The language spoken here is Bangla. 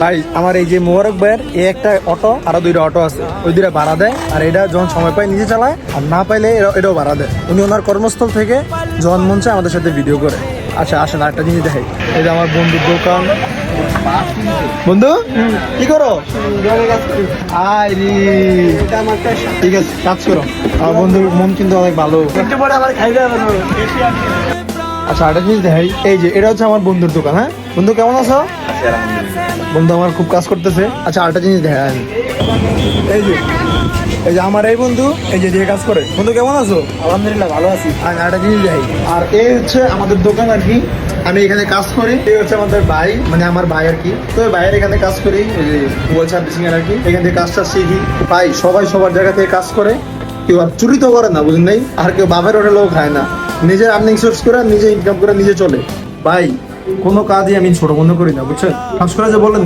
ভাই, আমার এই যে মোবারক ভাইয়ের এই একটা অটো আরও দুইটা অটো আছে। ওই দুইটা ভাড়া দেয় আর এটা যখন সময় পায় নিজে চালায়, আর না পাইলে এটাও ভাড়া দেয়। উনি ওনার কর্মস্থল থেকে যখন মন চায় আমাদের সাথে ভিডিও করে। আচ্ছা আসেন, আরেকটা জিনিস দেখাই। এই যে আমার বন্ধুর দোকান। বন্ধু, কি করো? ঠিক আছে, কাজ করো। আমার বন্ধুর মন কিন্তু অনেক ভালো। আচ্ছা আরেকটা জিনিস দেখাই। এই যে এটা হচ্ছে আমার বন্ধুর দোকান হ্যাঁ? বন্ধু কেমন আছো? বন্ধু আমার খুব কাজ করতেছে। আচ্ছা আরেকটা জিনিস দেখাই আমি এই যে এই যে আমার এই বন্ধু এই যে যে কাজ করে। বন্ধু কেমন আছো? আলহামদুলিল্লাহ ভালো আছি। আর আরেকটা জিনিস দেখাই। আর এই হচ্ছে আমাদের দোকান আর কি। আমি এখানে কাজ করি। এই হচ্ছে আমাদের ভাই মানে আমার ভাই আর কি। তো ভাইয়ের এখানে কাজ করি এই যে মোবাইল সার্ভিসিং এর আর কি। এখান থেকে কাজটা শিখি। ভাই সবাই সবার জায়গা থেকে কাজ করে। কেউ আর চুরি তো করে না বুঝলেন নাই? আর কেউ বাপের হোটেলেও খায় না। নিজের আর্নিং সোর্স করে নিজে ইনকাম করে নিজে চলে। ভাই, কোনো কাজই আমি ছোট বন্ধ করি না, বুঝছেন? ফাঁস করে যে বললেন